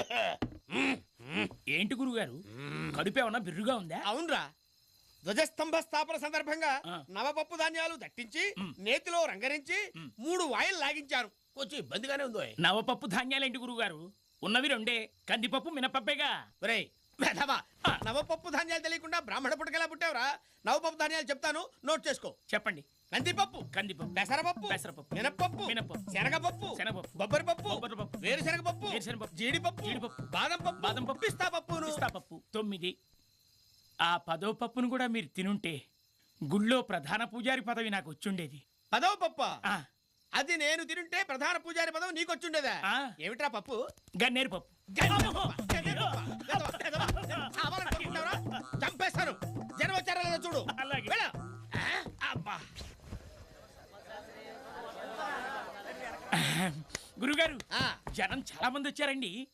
ఏంటి గురుగారు? కడుపు ఏమన్నా బిర్రుగా ఉందా? అవునరా. ధ్వజస్తంభ స్థాపన సందర్భంగా. నవపప్పు ధాన్యాలు దట్టించి నేతిలో రంగరించి మూడు వాయిల్ లాగించారు. కొంచెం ఇబ్బందిగానే ఉందో నవపప్పు ధాన్యాలేంటి గురుగారు? ఉన్నవి రెండే కందిపప్పు మినపప్పేగా? ఒరేయ్ వెధవా. నవపప్పు ధాన్యాలు తెలియకుండా బ్రాహ్మణ పుట్టకెలా పుట్టావురా. నవపప్పు ధాన్యాలు చెప్తాను నోట్ చేసుకో. చెప్పండి. కందిపప్పు కందిపప్పు పెసరపప్పు పెసరపప్పు. మినప్పప్పు మినప్పప్పు. శనగపప్పు శనగపప్పు. బొబ్బరి పప్పు. బొబ్బరి పప్పు. వేరుశనగ పప్పు. జీడిపప్పు. జీడిపప్పు. బాదం పప్పు. బాదం పప్పు. పిస్తా పప్పును. పప్పు. తొమ్మిది. ఆ పదో పప్పును కూడా మీరు తినుంటే గుళ్ళో ప్రధాన పూజారి పదవి నాకు వచ్చుండేది. పదవ పప్ప? ఆ. అది నేను తినుంటే ప్రధాన పూజారి పదం నీకొచ్చుండేదా ఆ. ఏమిట్రా పప్పు? గన్నేరు పప్పు. పప్ప, పప్ప. చంపేస్తాను. జనం వచ్చారా చూడు. గురుగారు ఆ, జనం చాలా మంది వచ్చారండి.